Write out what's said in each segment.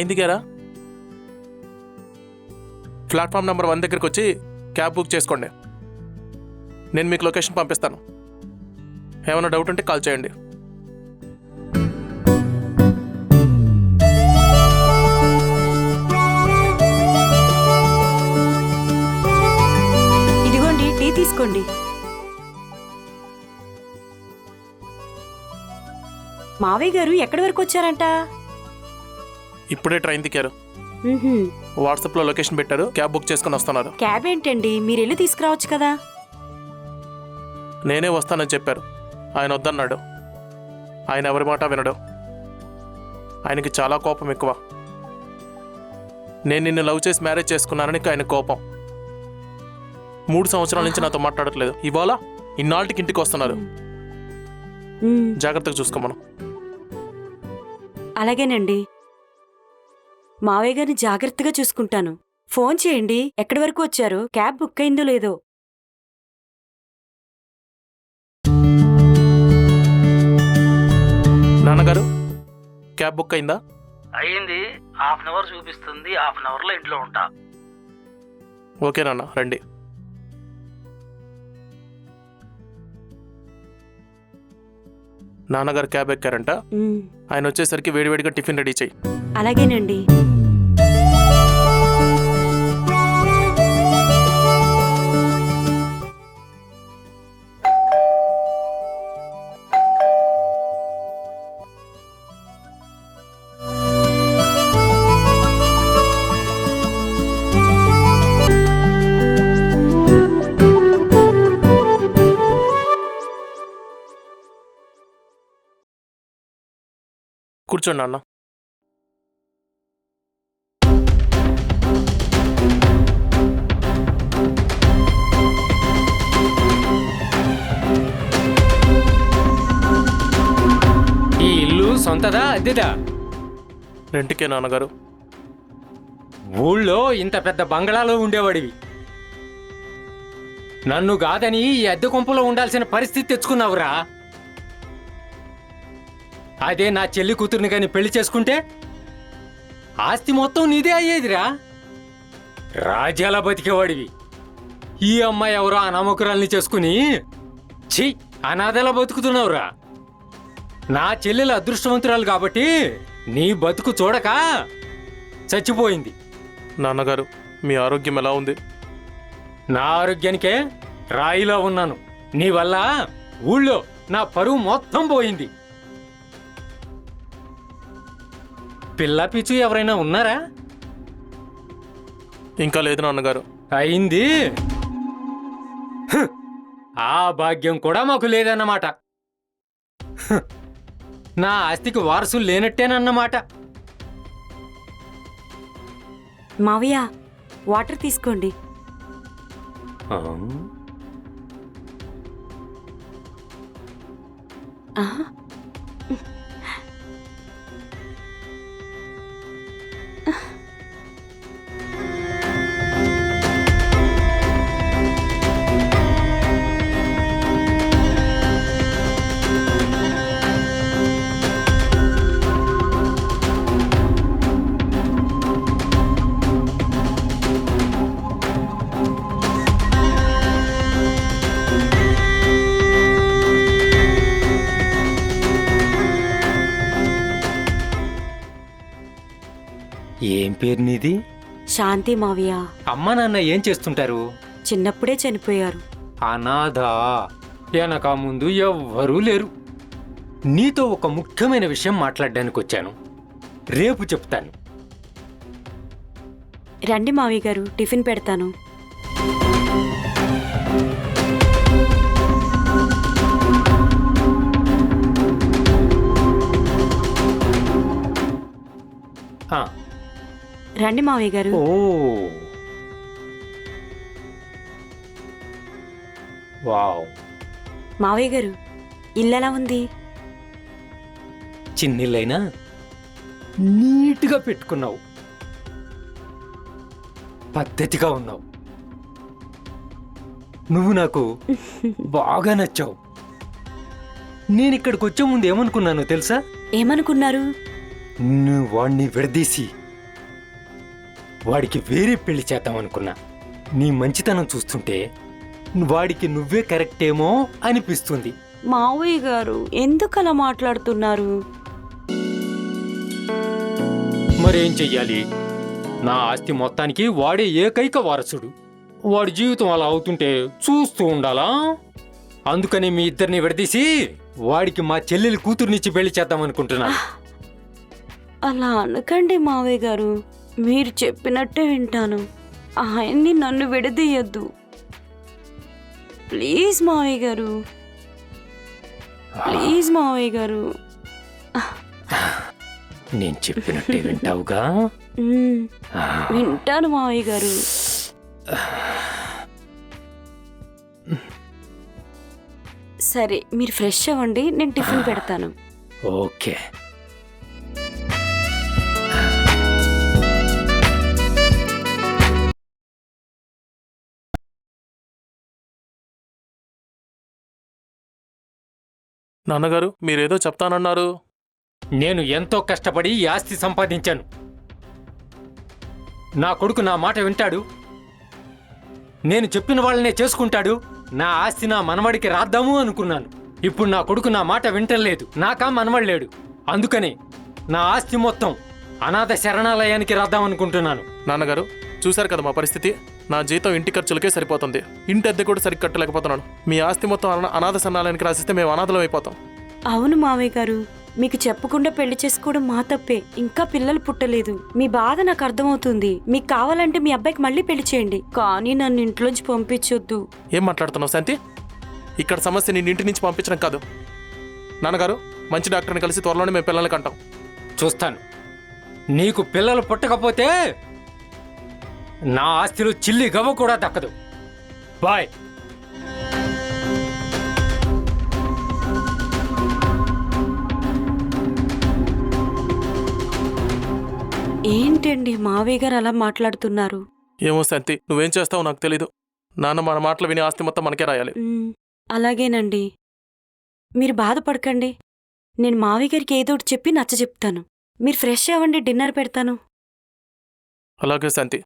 Train దిగారా platform number one దగ్గరికి వచ్చి క్యాబ్ బుక్ చేసుకోండి. నేను మీకు లొకేషన్ పంపిస్తాను. ఏమైనా డౌట్ ఉంటే కాల్ చేయండి. ఇదిగోండి టీ తీసుకోండి. మావయ్య గారు ఎక్కడి వరకు వచ్చారంట? ఇప్పుడే ట్రైన్ దిగారు. ఉహుం. వాట్సాప్లో లొకేషన్ పెట్టారు. క్యాబ్ బుక్ చేసుకుని వస్తున్నారు. క్యాబ్ ఏంటండి? మీరు వెళ్ళి తీసుకురావచ్చు కదా? నేనే వస్తానని చెప్పారు. ఆయన వద్దన్నాడు. ఆయన ఎవరి మాట వినడు. ఆయనకి చాలా కోపం ఎక్కువ. నేను నిన్ను లవ్ చేసి మ్యారేజ్ చేసుకున్నానని ఆయన కోపం. మూడు సంవత్సరాల నుంచి నాతో మాట్లాడట్లేదు. ఇవాళ ఇన్నాళ్ళకి ఇంటికి వస్తున్నారు. జాగ్రత్తగా చూసుకోమను. అలాగేనండి. మావయ్య గారిని జాగ్రత్తగా చూసుకుంటాను. ఫోన్ చేయండి. ఎక్కడి వరకు వచ్చారు? క్యాబ్ బుక్ అయిందో లేదో? నాన్నగారు క్యాబ్ బుక్ అయిందా? అయ్యింది. హాఫ్ అన్ అవర్ చూపిస్తుంది. హాఫ్ అన్ అవర్లో ఇంట్లో ఉంటా. ఓకే నాన్న రండి. నాన్నగారు క్యాబ్ ఎక్కారంట. ఆయన వచ్చేసరికి వేడివేడిగా టిఫిన్ రెడీ చేయి. అలాగేనండి. కూర్చోండి నాన్న. ఈ ఇల్లు సొంతదా అద్దెదా? రెంట్కే నాన్నగారు. ఊళ్ళో ఇంత పెద్ద బంగళాలో ఉండేవాడివి. నన్ను కాదని ఈ అద్దె కొంపలో ఉండాల్సిన పరిస్థితి తెచ్చుకున్నావురా. అదే నా చెల్లి కూతుర్ని కానీ పెళ్ళి చేసుకుంటే? ఆస్తి మొత్తం నీదే అయ్యేదిరా. రాజ్యాల బతికేవాడివి. ఈ అమ్మాయి ఎవరో అనామకురాల్ని చేసుకుని ఛీ అనాథలా బతుకుతున్నావురా. నా చెల్లెలు అదృష్టవంతురాలు కాబట్టి నీ బతుకు చూడక చచ్చిపోయింది. నాన్నగారు మీ ఆరోగ్యం ఎలా ఉంది? నా ఆరోగ్యానికే రాయిలో ఉన్నాను. నీ వల్ల ఊళ్ళో నా పరువు మొత్తం పోయింది. పిల్ల పిచ్చు ఎవరైనా ఉన్నారా ఇంకా లేదు నాన్నగారు అయింది! ఆ భాగ్యం కూడా మాకు లేదన్నమాట! నా ఆస్తికి వారసులు లేనట్టేనన్నమాట మావయ్య వాటర్ తీసుకోండి ఆ? ఆహా. ఏం పేరు నీది? శాంతి మావయ్య. అమ్మ నాన్న ఏం చేస్తుంటారు? చిన్నప్పుడే చనిపోయారు. అనాథ వెనక ముందు ఎవ్వరూ లేరు. నీతో ఒక ముఖ్యమైన విషయం మాట్లాడడానికి వచ్చాను. రేపు చెప్తాను. రండి మావయ్య గారు టిఫిన్ పెడతాను. రండి మావయ్య గారు. ఓ. వావ్. మావయ్య గారు ఇల్లు ఎలా ఉంది? చిన్నిళ్ళైనా నీట్గా పెట్టుకున్నావు. పద్ధతిగా ఉన్నావు. నువ్వు నాకు బాగా నచ్చావు. నేను ఇక్కడికి వచ్చే ముందు ఏమనుకున్నానో తెలుసా? ఏమనుకున్నారు? నువ్వు వాణ్ణి విడదీసి వాడికి వేరే పెళ్ళి చేద్దాం అనుకున్నా. నీ మంచితనం చూస్తుంటే వాడికి నువ్వే కరెక్టేమో అనిపిస్తుంది. మావయ్య గారు ఎందుకు అలా మాట్లాడుతున్నారు? మరేం చెయ్యాలి? నా ఆస్తి మొత్తానికి వాడే ఏకైక వారసుడు. వాడి జీవితం అలా అవుతుంటే చూస్తూ ఉండాలా? అందుకని మీ ఇద్దరిని విడదీసి వాడికి మా చెల్లెలి కూతురునిచ్చి పెళ్ళి చేద్దాం అనుకుంటున్నాను అలా అనకండి మావయ్య గారు. మీరు చెప్పినట్టే వింటాను. ఆయన్ని నన్ను విడదీయొద్దు. ప్లీజ్ మావయ్య గారు. ప్లీజ్ మావయ్య గారు. నేను చెప్పినట్టే వింటావుగా? వింటాను మావయ్య గారు. సరే మీరు ఫ్రెష్ అవ్వండి నేను టిఫిన్ పెడతాను. ఓకే. నాన్నగారు మీరేదో చెప్తానన్నారు. నేను ఎంతో కష్టపడి ఈ ఆస్తి సంపాదించాను. నా కొడుకు నా మాట వింటాడు. నేను చెప్పిన వాళ్ళనే చేసుకుంటాడు. నా ఆస్తి నా మనవడికి రాద్దాము అనుకున్నాను. ఇప్పుడు నా కొడుకు నా మాట వింటలేదు నాకా మనవడు లేడు. అందుకని నా ఆస్తి మొత్తం అనాథ శరణాలయానికి రాద్దాం అనుకుంటున్నాను నాన్నగారు చూశారు కదా మా పరిస్థితి? నా జీతం ఇంటి ఖర్చులకే సరిపోతుంది. ఇంటి అద్దె కూడా సరిగ్గా కట్టలేకపోతున్నాను. మీ ఆస్తి మొత్తం అనా- అనాథ సన్నాలయానికి రాసిస్తే మేము అనాథలం అయిపోతాం. అవును మావయ్య గారు. మీకు చెప్పకుండా పెళ్ళి చేసుకోవడం మా తప్పే. ఇంకా పిల్లలు పుట్టలేదు. మీ బాధ నాకు అర్థమవుతుంది. మీకు కావాలంటే మీ అబ్బాయికి మళ్ళీ పెళ్ళి చేయండి. కానీ నన్ను ఇంట్లోంచి పంపించొద్దు. ఏం మాట్లాడుతున్నావు శాంతి? ఇక్కడ సమస్య నేను ఇంటి నుంచి పంపించడం కాదు. నాన్నగారు మంచి డాక్టర్ని కలిసి త్వరలోనే మేము పిల్లలకి అంటాం చూస్తాను. నీకు పిల్లలు పుట్టకపోతే నా ఆస్తిలో చిల్లి గవ్వ కూడా దక్కదు. బాయ్. ఏంటండి మావయ్య గారు అలా మాట్లాడుతున్నారు? ఏమో శాంతి నువ్వేం చేస్తావో నాకు తెలీదు. నాన్న మన మాటలు విని ఆస్తి మొత్తం మనకే రాయాలి. అలాగేనండి. మీరు బాధపడకండి. నేను మావయ్య గారికి ఏదో ఒకటి చెప్పి నచ్చ చెప్తాను. మీరు ఫ్రెష్ అవ్వండి డిన్నర్ పెడతాను. అలాగే శాంతి.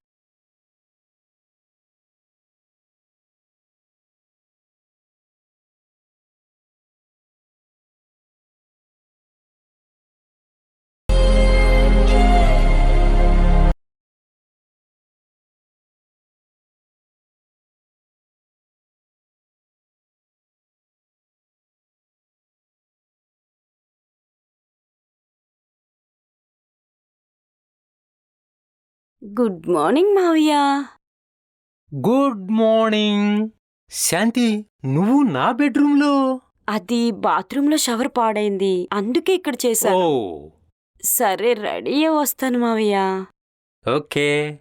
గుడ్ మార్నింగ్ మావయ్య గుడ్ మార్నింగ్ శాంతి నువ్వు నా బెడ్రూమ్లో? అది బాత్రూంలో షవర్ పాడైంది. అందుకే ఇక్కడ ఓ. చేశాను సరే రెడీ అయ్యి వస్తాను మావయ్య. ఓకే.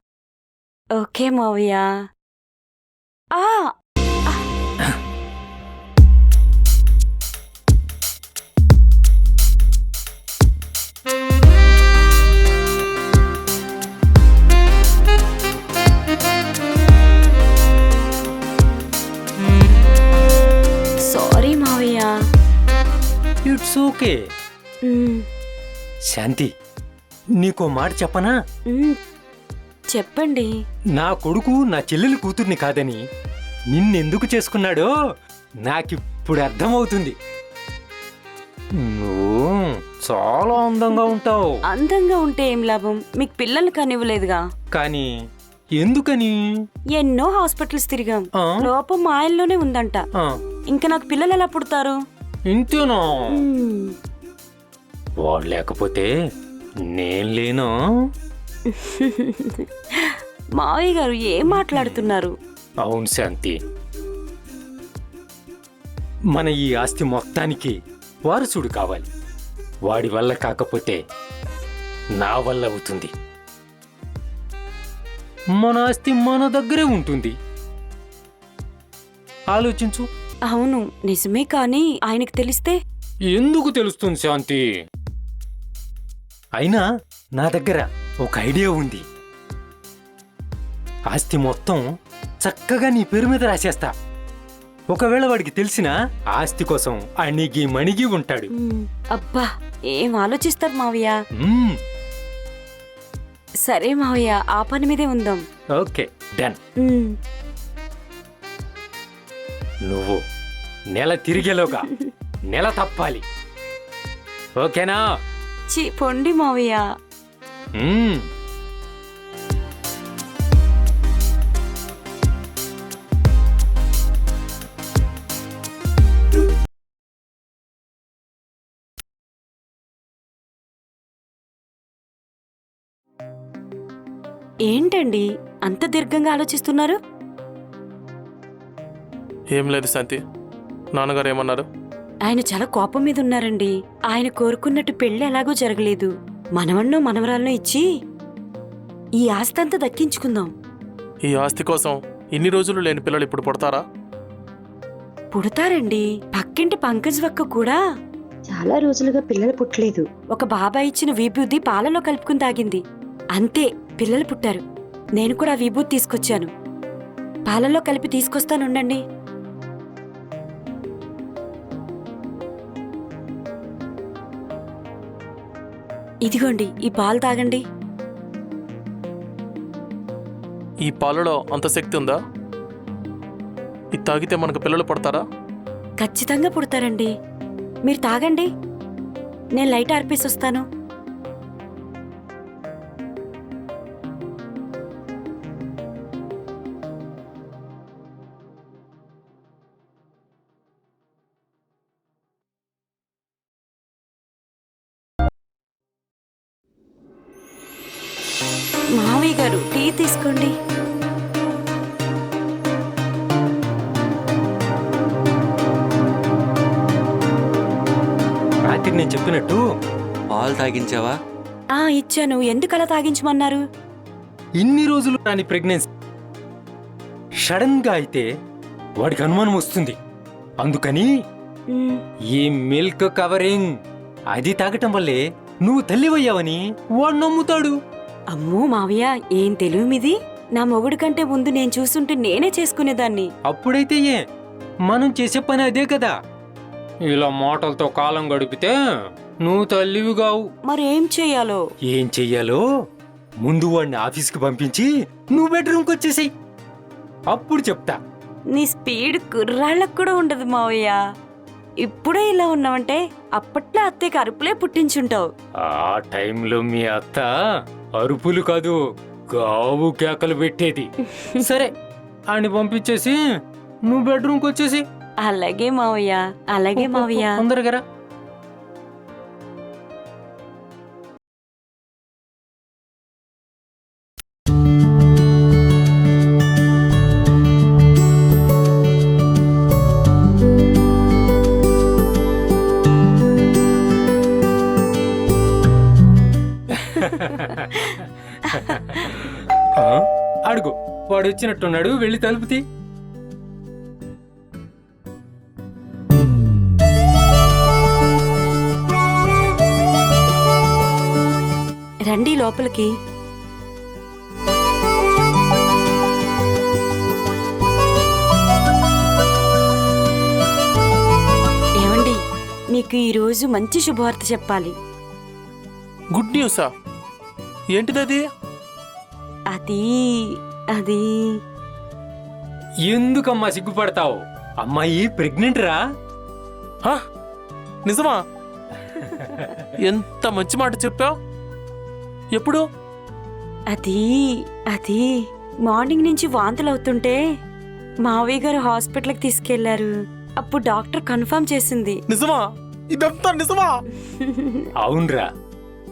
ఓకే మావయ్య. ఆ ఇట్స్ ఓకే. శాంతి నీకో మాట చెప్పనా? చెప్పండి. నా కొడుకు నా చెల్లెలి కూతుర్ని కాదని నిన్నెందుకు చేసుకున్నాడో నాకిప్పుడు అర్థమవుతుంది. నువ్వు చాలా అందంగా ఉంటావు. అందంగా ఉంటే ఏం లాభం? మీకు పిల్లలు కనివ్వలేదుగా. కానీ ఎందుకని? ఎన్నో హాస్పిటల్స్ తిరిగాం? లోపం మా ఆయనలోనే ఉందంట. ఇంకా నాకు పిల్లలు ఎలా పుడతారు? ఇంతేనా. వాడు లేకపోతే నేను లేను? మావయ్య గారు ఏం మాట్లాడుతున్నారు? అవును శాంతి. మన ఈ ఆస్తి మొత్తానికి వారసుడు కావాలి. వాడి వల్ల కాకపోతే నా వల్ల అవుతుంది. మన ఆస్తి మన దగ్గరే ఉంటుంది. ఆలోచించు. అవును నిజమే కానీ ఆయనకు తెలిస్తే? ఎందుకు తెలుస్తుంది శాంతి? అయినా నా దగ్గర ఒక ఐడియా ఉంది. ఆస్తి మొత్తం చక్కగా నీ పేరు మీద రాసేస్తా. ఒకవేళ వాడికి తెలిసిన ఆస్తి కోసం అణిగి మణిగి ఉంటాడు. అబ్బా ఏం ఆలోచిస్తారు మావయ్య? మ్మ్, సరే మావయ్య ఆ పని మీదే ఉందాం. Okay done. నువ్వు నెల తిరిగేలోగా నెల తప్పాలి. ఓకేనా? చి పొండి మావయ్య. మ్మ్. ఏంటండి? అంత దీర్ఘంగా ఆలోచిస్తున్నారు? ఏం లేదు శాంతి. నాన్నగారు ఏమన్నారు? ఆయన చాలా కోపం మీద ఉన్నారండి. ఆయన కోరుకున్నట్టు పెళ్ళి ఎలాగో జరగలేదు. మనవన్నో మనవరాలను ఇచ్చి ఈ ఆస్తి అంతా దక్కించుకుందాం. ఈ ఆస్తి కోసం ఇన్ని రోజులు లేని పిల్లలు ఇప్పుడు పుడతారా? పుడతారండి. పక్కింటి పంకజ్ వక్క కూడా చాలా రోజులుగా పిల్లలు పుట్టలేదు. ఒక బాబాయ్ ఇచ్చిన విభూతి పాలలో కలుపుకుని తాగింది. అంతే పిల్లలు పుట్టారు. నేను కూడా ఆ విభూతి తీసుకొచ్చాను. పాలలో కలిపి తీసుకొస్తానుండండి. ఇదిగోండి ఈ పాలు తాగండి. ఈ పాలలో అంత శక్తి ఉందా? ఇది తాగితే మనకు పిల్లలు పుడతారా? ఖచ్చితంగా పుడతారండి. మీరు తాగండి. నేను లైట్ ఆర్పేసి వస్తాను. చెప్పినట్టు పాలు తాగించావా? ఆ ఇచ్చాను. ఎందుకలా తాగించమన్నారు? ఇన్ని రోజులు రాని ప్రెగ్నెన్సీ సడన్గా అయితే వాడికి అనుమానం వస్తుంది. అందుకని ఈ మిల్క్ కవరింగ్ అది తాగటం వల్లే నువ్వు తల్లివయ్యావని వాడు నమ్ముతాడు. అమ్మో మావయ్య ఏం తెలివి మీది నా మొగుడు కంటే ముందు నేను చూస్తుంటే నేనే చేసుకునేదాన్ని. అప్పుడైతే ఏ? మనం చేసే పని అదే కదా. ఇలా మాటలతో కాలం గడిపితే నువ్వు తల్లివి కావు. మరేం చెయ్యాలో? ఏం చెయ్యాలో? ముందు వాడిని ఆఫీస్కి పంపించి నువ్వు బెడ్రూమ్కి వచ్చేసాయి అప్పుడు చెప్తా. నీ స్పీడ్ కుర్రాళ్ళకు కూడా ఉండదు మావయ్య. ఇప్పుడే ఇలా ఉన్నావంటే అప్పట్లో అత్తయ్యకి అరుపులే పుట్టించుంటావు. ఆ టైంలో మీ అత్త అరుపులు కాదు గావు కేకలు పెట్టేది. సరే ఆయన పంపించేసి నువ్వు బెడ్రూమ్కి వచ్చేసి అలాగే మావయ్య అలాగే మావయ్య. తొందరగా రా. వాడు వచ్చినట్టున్నాడు వెళ్ళి తలుపుతి రండి లోపలికి. ఏమండి మీకు ఈరోజు మంచి శుభవార్త చెప్పాలి. గుడ్ న్యూసా? ఏంటిదది? అది అది ఎందుకమ్మా సిగ్గుపడతావు? అమ్మాయి ప్రెగ్నెంట్ రా? హా? నిజమా? ఎంత మంచి మాట చెప్పావు? ఎప్పుడు? అది అది మార్నింగ్ నుంచి వాంతులు అవుతుంటే మావయ్య గారు హాస్పిటల్కి తీసుకెళ్ళారు. అప్పుడు డాక్టర్ కన్ఫర్మ్ చేసింది. నిజమా? ఇదంతా నిజమా? అవునరా.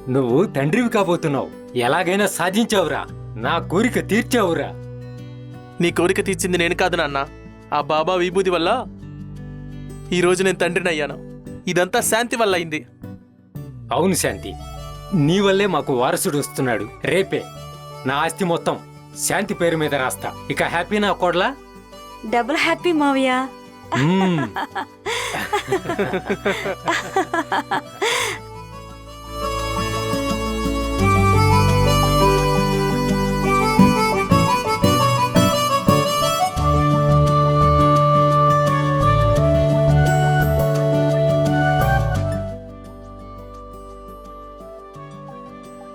నువ్వు తండ్రివి కాబోతున్నావు. ఎలాగైనా సాధించావురా. నా కోరిక తీర్చావురా. నీ కోరిక తీర్చింది నేను కాదు నాన్న. ఆ బాబా విభూతి వల్ల ఈ రోజు నేను తండ్రిని అయ్యాను. ఇదంతా శాంతి వల్ల అయింది. అవును శాంతి. నీ వల్లే మాకు వారసుడు వస్తున్నాడు. రేపే. నా ఆస్తి మొత్తం శాంతి పేరు మీద రాస్తా. ఇక హ్యాపీ నా కోడలా? డబుల్ హ్యాపీ మావయ్య. మ్మ్.